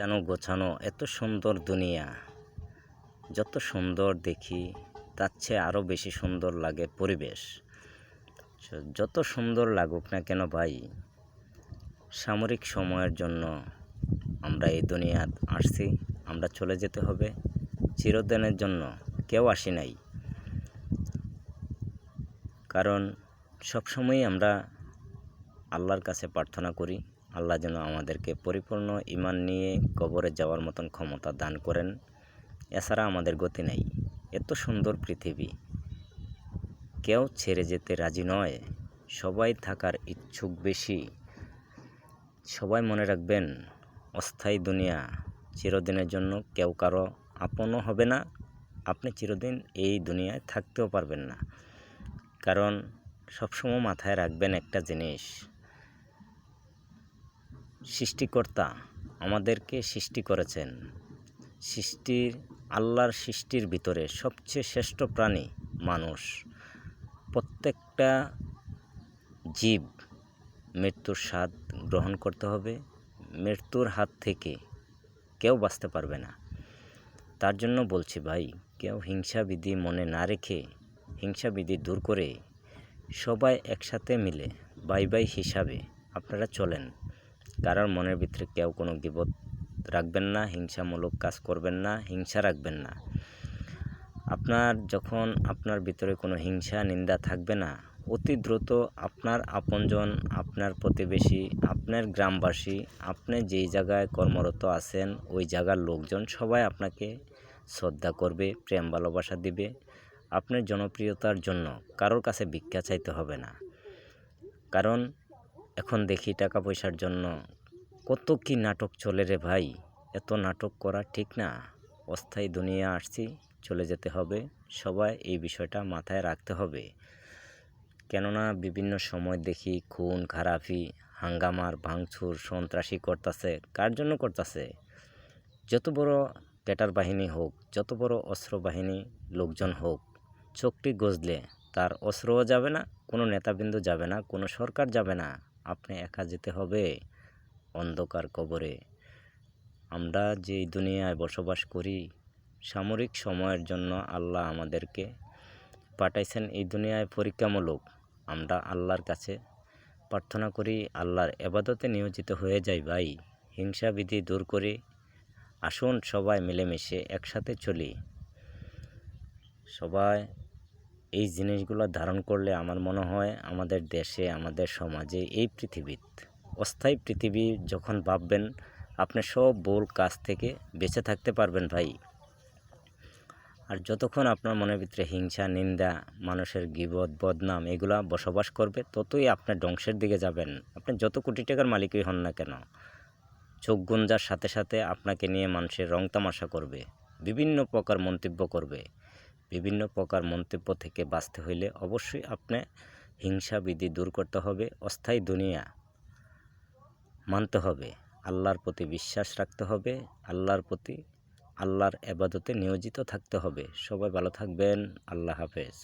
যেন গোছানো এত সুন্দর দুনিয়া। যত সুন্দর দেখি, তার চেয়ে আরও বেশি সুন্দর লাগে পরিবেশ। যত সুন্দর লাগুক না কেন ভাই, সামরিক সময়ের জন্য আমরা এই দুনিয়া আসছি, আমরা চলে যেতে হবে। চিরদিনের জন্য কেউ আসি নাই। কারণ সবসময়ই আমরা আল্লাহর কাছে প্রার্থনা করি আল্লাহ যেন আমাদেরকে পরিপূর্ণ ইমান নিয়ে কবরে যাওয়ার মতন ক্ষমতা দান করেন। এছাড়া আমাদের গতি নেই। এত সুন্দর পৃথিবী। কেউ ছেড়ে যেতে রাজি নয়। সবাই থাকার ইচ্ছুক বেশি। সবাই মনে রাখবেন, অস্থায়ী দুনিয়া চিরদিনের জন্য কেউ কারও আপনও হবে না। আপনি চিরদিন এই দুনিয়ায় থাকতেও পারবেন না। কারণ সবসময় মাথায় রাখবেন একটা জিনিস। সৃষ্টিকর্তা আমাদেরকে সৃষ্টি করেছেন। সৃষ্টির, আল্লাহর সৃষ্টির ভিতরে সবচেয়ে শ্রেষ্ঠ প্রাণী মানুষ। প্রত্যেকটা জীব মৃত্যুর স্বাদ গ্রহণ করতে হবে। মৃত্যুর হাত থেকে কেউ বাঁচতে পারবে না। তার জন্য বলছি ভাই, কেউ হিংসা বিধি মনে না রেখে হিংসা বিধি দূর করে সবাই একসাথে মিলে, বাই বাই হিসাবে আপনারা চলেন। কারোর মনের ভিতরে কেউ কোনো গিবত রাখবেন না, হিংসামূলক কাজ করবেন না, হিংসা রাখবেন না। আপনার যখন আপনার ভিতরে কোনো হিংসা, নিন্দা থাকবে না, অতি দ্রুত আপনার আপনজন, আপনার প্রতিবেশী, আপনার গ্রামবাসী, আপনি যেই জায়গায় কর্মরত আছেন, ওই জায়গার লোকজন সবাই আপনাকে শ্রদ্ধা করবে, প্রেম ভালোবাসা দিবে, আপনার জনপ্রিয়তার জন্য কারোর কাছে ভিক্ষা চাইতে হবে না। কারণ এখন দেখি টাকা পয়সার জন্য কত কি নাটক চলে রে ভাই। এত নাটক করা ঠিক না। অস্থায়ী দুনিয়া আসছি, চলে যেতে হবে। সবাই এই বিষয়টা মাথায় রাখতে হবে। কেননা বিভিন্ন সময় দেখি খুন, খারাপি হাঙ্গামার ভাঙচুর, সন্ত্রাসী করতেছে। কার জন্য করতেছে? যত বড় ক্যাটার বাহিনী হোক, যত বড় অস্ত্র বাহিনী লোকজন হোক, চোখটি গজলে। তার অস্ত্রও যাবে না, কোনো নেতাবৃন্দ যাবে না, কোনো সরকার যাবে না। আপনি একা যেতে হবে অন্ধকার কবরে। আমরা যেই দুনিয়ায় বসবাস করি, সামরিক সময়ের জন্য আল্লাহ আমাদেরকে পাঠাইছেন এই দুনিয়ায় পরীক্ষামূলক। আমরা আল্লাহর কাছে প্রার্থনা করি, আল্লাহর এবাদতে নিয়োজিত হয়ে যাই ভাই। হিংসা বিধি দূর করে, আসুন সবাই মিলেমিশে একসাথে চলি। সবাই এই জিনিসগুলো ধারণ করলে আমার মনে হয় আমাদের দেশে, আমাদের সমাজে এই পৃথিবীত অস্থায়ী পৃথিবী যখন ভাববেন, আপনি সব ভুল কাজ থেকে বেঁচে থাকতে পারবেন ভাই। আর যতক্ষণ আপনার মনের ভিতরে হিংসা, নিন্দা, মানুষের গিবদ বদনাম এগুলা বসবাস করবে, ততই আপনার ধ্বংসের দিকে যাবেন। আপনি যত কোটি টাকার মালিকই হন না কেন, চোখ গুঞ্জার সাথে সাথে আপনাকে নিয়ে মানুষের রং তামাশা করবে, বিভিন্ন প্রকার মন্তব্য করবে। বিভিন্ন প্রকার মন্তব্য থেকে বাঁচতে হইলে অবশ্যই আপনি হিংসা বিধি দূর করতে হবে, অস্থায়ী দুনিয়া মানতে হবে, আল্লাহর প্রতি বিশ্বাস রাখতে হবে, আল্লাহর প্রতি, আল্লাহর এবাদতে নিয়োজিত থাকতে হবে। সবাই ভালো থাকবেন, আল্লাহ হাফেজ।